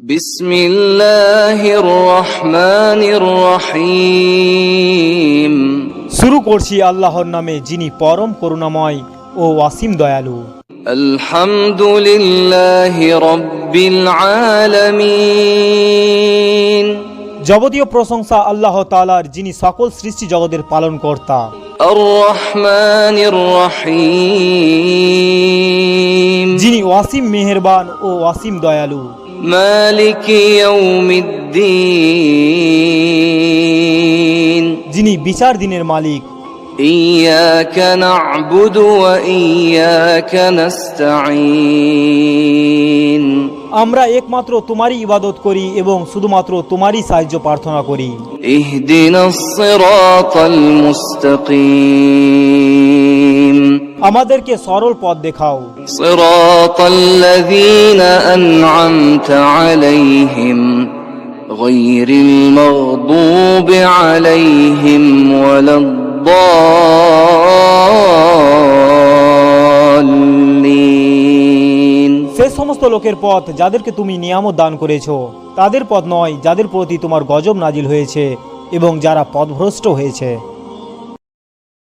بسم الله الرحمن الرحيم শুরু করছি আল্লাহর নামে যিনি পরম করুণাময় ও অসীম দয়ালু الحمد لله رب العالمين যাবতীয় প্রশংসা আল্লাহ তাআলার যিনি সকল সৃষ্টি জগতের পালন কর্তা الرحمن الرحيم যিনি অসীম মেহেরবান ও অসীম দয়ালু مالك يوم الدين যিনি বিচার দিনের মালিক إياك نعبد وإياك نستعين আমরা একমাত্র তোমারই ইবাদত করি এবং শুধুমাত্র তোমারই সাহায্য প্রার্থনা করি اهدنا الصراط المستقيم আমাদেরকে সরল পথ দেখাও صراط الذين أنعمت عليهم غير المغضوب عليهم ولا الضالين সে সমস্ত লোকের পথ যাদেরকে তুমি নিয়ামত দান করেছো তাদের পথ নয় যাদের প্রতি তোমার গজব নাজিল হয়েছে এবং যারা পথভ্রষ্ট হয়েছে